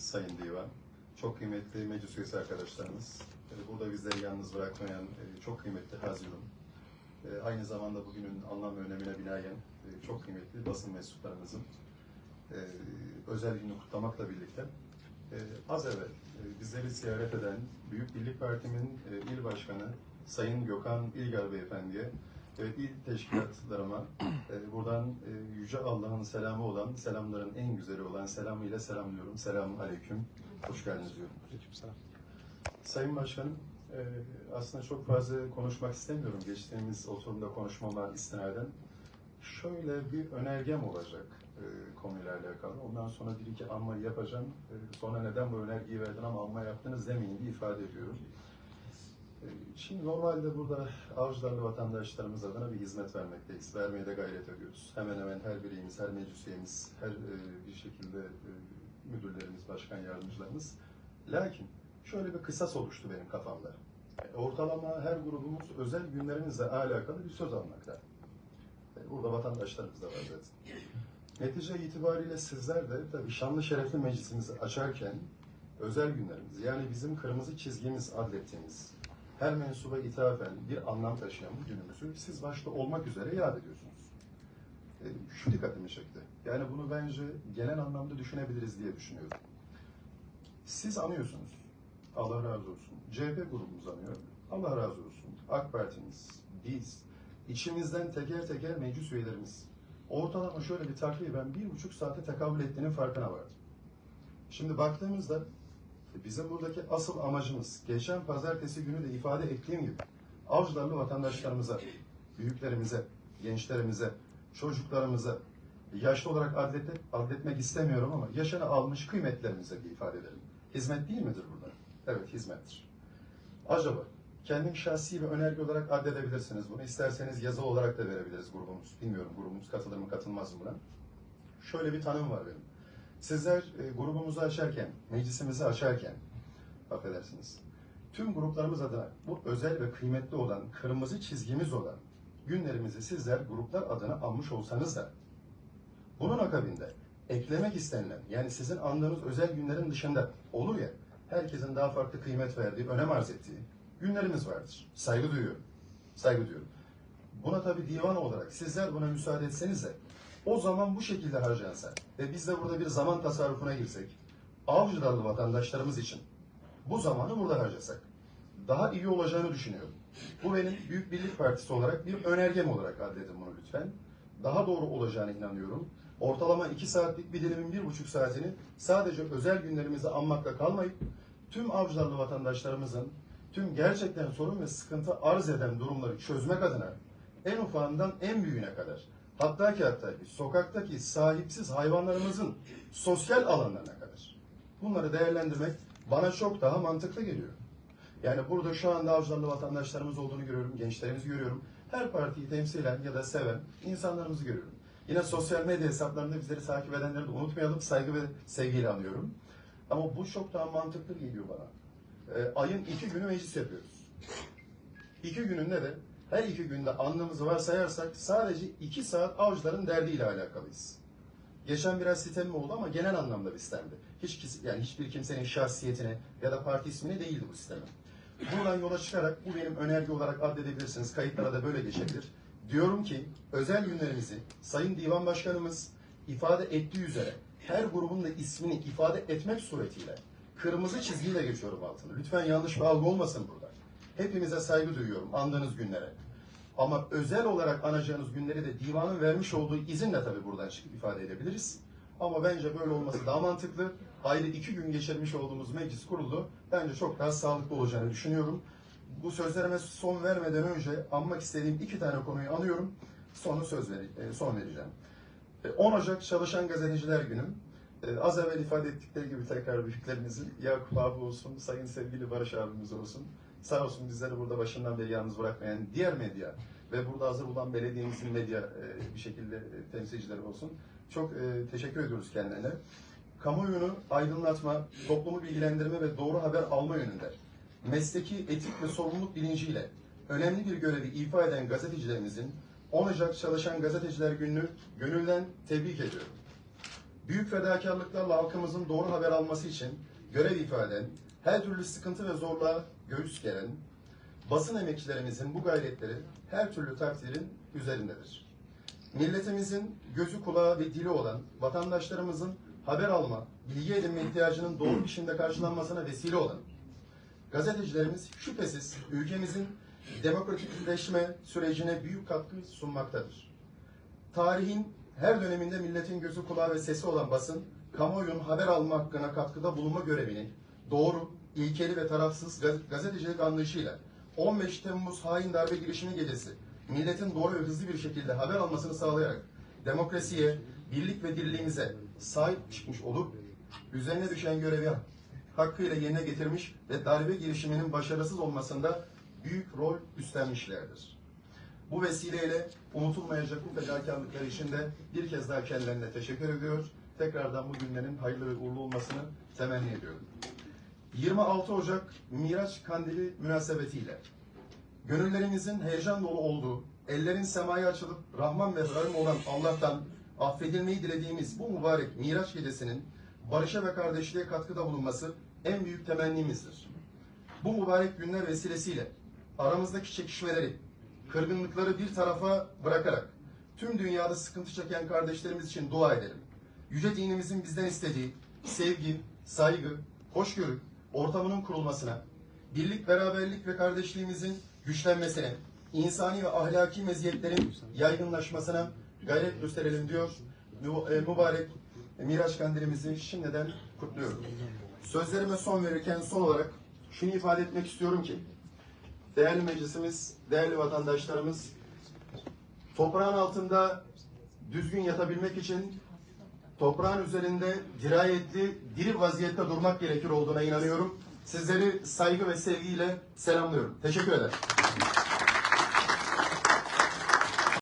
Sayın Divan, çok kıymetli meclis üyesi arkadaşlarımız, e, burada bizleri yalnız bırakmayan e, çok kıymetli Hazirun, e, aynı zamanda bugünün anlam ve önemine binaen çok kıymetli basın mensuplarımızın özel günü kutlamakla birlikte az evvel bizleri ziyaret eden Büyük Birlik Parti'min e, il başkanı Sayın Gökhan İlgar Beyefendi'ye Evet, il teşkilatlarıma e, buradan e, Yüce Allah'ın selamı olan, selamların en güzeli olan selamıyla selamlıyorum. Selamun Aleyküm. Hoş geldiniz diyorum. Aleykümselam. Sayın Başkanım, e, aslında çok fazla konuşmak istemiyorum. Geçtiğimiz oturumda konuşmama istinaden. Şöyle bir önergem olacak e, konuyla alakalı. Ondan sonra bir iki anmayı yapacağım. E, sonra neden bu önergeyi verdin ama anma yaptınız demeyin diye ifade ediyorum. Şimdi normalde burada Avcılarlı vatandaşlarımız adına bir hizmet vermekteyiz. Vermeye de gayret ediyoruz. Hemen hemen her birimiz, her meclis üyemiz, her e, bir şekilde e, müdürlerimiz, başkan yardımcılarımız. Lakin şöyle bir kısas oluştu benim kafamda. E, Ortalama her grubumuz özel günlerimizle alakalı bir söz almakta. Burada vatandaşlarımız da var zaten. Netice itibariyle sizler de tabii şanlı şerefli meclisimizi açarken özel günlerimiz yani bizim kırmızı çizgimiz adlettiğimiz her mensuba ithafen bir anlam taşıyan bu günümüzü siz başta olmak üzere yad ediyorsunuz. E, şu dikkatimi çekti. Yani bunu bence genel anlamda düşünebiliriz diye düşünüyorum. Siz anıyorsunuz. Allah razı olsun. CHP grubumuz anıyor. Allah razı olsun. AK Parti'miz, biz, içimizden teker teker meclis üyelerimiz. Ortalama şöyle bir takriben bir buçuk saate tekabül ettiğinin farkına vardım. Şimdi baktığımızda bizim buradaki asıl amacımız, geçen pazartesi günü de ifade ettiğim gibi, avcılarlı vatandaşlarımıza, büyüklerimize, gençlerimize, çocuklarımıza, yaşlı olarak adlet, adletmek istemiyorum ama yaşını almış kıymetlerimize bir ifade edelim. Hizmet değil midir burada? Evet, hizmettir. Acaba kendim şahsi bir önerge olarak addedebilirsiniz bunu. İsterseniz yazılı olarak da verebiliriz grubumuz. Bilmiyorum grubumuz katılır mı katılmaz mı buna. Şöyle bir tanım var benim. Sizler e, grubumuzu açarken, meclisimizi açarken, affedersiniz, tüm gruplarımız adına bu özel ve kıymetli olan, kırmızı çizgimiz olan günlerimizi sizler gruplar adına almış olsanız da, bunun akabinde eklemek istenilen, yani sizin andığınız özel günlerin dışında olur ya, herkesin daha farklı kıymet verdiği, önem arz ettiği günlerimiz vardır. Saygı duyuyorum. Saygı duyuyorum. Buna tabii divan olarak sizler buna müsaade etseniz de o zaman bu şekilde harcansa ve biz de burada bir zaman tasarrufuna girsek, avcılarlı vatandaşlarımız için bu zamanı burada harcasak daha iyi olacağını düşünüyorum. Bu benim Büyük Birlik Partisi olarak bir önergem olarak addedin bunu lütfen. Daha doğru olacağına inanıyorum. Ortalama iki saatlik bir dilimin bir buçuk saatini sadece özel günlerimizi anmakla kalmayıp tüm avcılarlı vatandaşlarımızın tüm gerçekten sorun ve sıkıntı arz eden durumları çözmek adına en ufağından en büyüğüne kadar hatta ki hatta ki sokaktaki sahipsiz hayvanlarımızın sosyal alanlarına kadar bunları değerlendirmek bana çok daha mantıklı geliyor. Yani burada şu anda avcılarlı vatandaşlarımız olduğunu görüyorum, gençlerimizi görüyorum. Her partiyi temsilen ya da seven insanlarımızı görüyorum. Yine sosyal medya hesaplarında bizleri takip edenleri de unutmayalım. Saygı ve sevgiyle anıyorum. Ama bu çok daha mantıklı geliyor bana. Ee, ayın iki günü meclis yapıyoruz. İki gününde de her iki günde anlamımızı varsayarsak sadece iki saat avcıların derdiyle alakalıyız. Geçen biraz sitem oldu ama genel anlamda bir sistemdi. Hiç yani hiçbir kimsenin şahsiyetine ya da parti ismine değildi bu sistemi. Buradan yola çıkarak bu benim önerge olarak addedebilirsiniz. Kayıtlara da böyle geçebilir. Diyorum ki özel günlerimizi Sayın Divan Başkanımız ifade ettiği üzere her grubun da ismini ifade etmek suretiyle kırmızı çizgiyle geçiyorum altını. Lütfen yanlış bir algı olmasın burada. Hepimize saygı duyuyorum andığınız günlere. Ama özel olarak anacağınız günleri de divanın vermiş olduğu izinle tabii buradan çıkıp ifade edebiliriz. Ama bence böyle olması daha mantıklı. Ayrı iki gün geçirmiş olduğumuz meclis kurulu bence çok daha sağlıklı olacağını düşünüyorum. Bu sözlerime son vermeden önce anmak istediğim iki tane konuyu anıyorum. Sonra söz ver, e, son vereceğim. E, 10 Ocak Çalışan Gazeteciler Günü. E, Az evvel ifade ettikleri gibi tekrar büyüklerimizin Yakup abi olsun, sayın sevgili Barış abimiz olsun. Sağ olsun bizleri burada başından beri yalnız bırakmayan diğer medya ve burada hazır olan belediyemizin medya e, bir şekilde e, temsilcileri olsun. Çok e, teşekkür ediyoruz kendilerine. Kamuoyunu aydınlatma, toplumu bilgilendirme ve doğru haber alma yönünde mesleki etik ve sorumluluk bilinciyle önemli bir görevi ifa eden gazetecilerimizin 10 Ocak Çalışan Gazeteciler Günü'nü gönülden tebrik ediyorum. büyük fedakarlıklarla halkımızın doğru haber alması için görev ifade eden, her türlü sıkıntı ve zorluğa göğüs geren, basın emekçilerimizin bu gayretleri her türlü takdirin üzerindedir. Milletimizin gözü kulağı ve dili olan vatandaşlarımızın haber alma, bilgi edinme ihtiyacının doğru biçimde karşılanmasına vesile olan gazetecilerimiz şüphesiz ülkemizin demokratikleşme sürecine büyük katkı sunmaktadır. Tarihin her döneminde milletin gözü kulağı ve sesi olan basın, kamuoyunun haber alma hakkına katkıda bulunma görevini doğru, ilkeli ve tarafsız gaz- gazetecilik anlayışıyla 15 Temmuz hain darbe girişimi gecesi milletin doğru ve hızlı bir şekilde haber almasını sağlayarak demokrasiye, birlik ve dirliğimize sahip çıkmış olup üzerine düşen görevi hakkıyla yerine getirmiş ve darbe girişiminin başarısız olmasında büyük rol üstlenmişlerdir. Bu vesileyle unutulmayacak bu fedakarlıklar için de bir kez daha kendilerine teşekkür ediyor. Tekrardan bu günlerin hayırlı ve uğurlu olmasını temenni ediyorum. 26 Ocak Miraç Kandili münasebetiyle gönüllerimizin heyecan dolu olduğu, ellerin semaya açılıp Rahman ve Rahim olan Allah'tan affedilmeyi dilediğimiz bu mübarek Miraç gecesinin barışa ve kardeşliğe katkıda bulunması en büyük temennimizdir. Bu mübarek günler vesilesiyle aramızdaki çekişmeleri, kırgınlıkları bir tarafa bırakarak tüm dünyada sıkıntı çeken kardeşlerimiz için dua edelim. Yüce dinimizin bizden istediği sevgi, saygı, hoşgörü ortamının kurulmasına, birlik, beraberlik ve kardeşliğimizin güçlenmesine, insani ve ahlaki meziyetlerin yaygınlaşmasına gayret gösterelim diyor. E, Mübarek Miraç Kandilimizi şimdiden kutluyorum. Sözlerime son verirken son olarak şunu ifade etmek istiyorum ki değerli meclisimiz, değerli vatandaşlarımız toprağın altında düzgün yatabilmek için toprağın üzerinde dirayetli, diri vaziyette durmak gerekir olduğuna inanıyorum. Sizleri saygı ve sevgiyle selamlıyorum. Teşekkür ederim.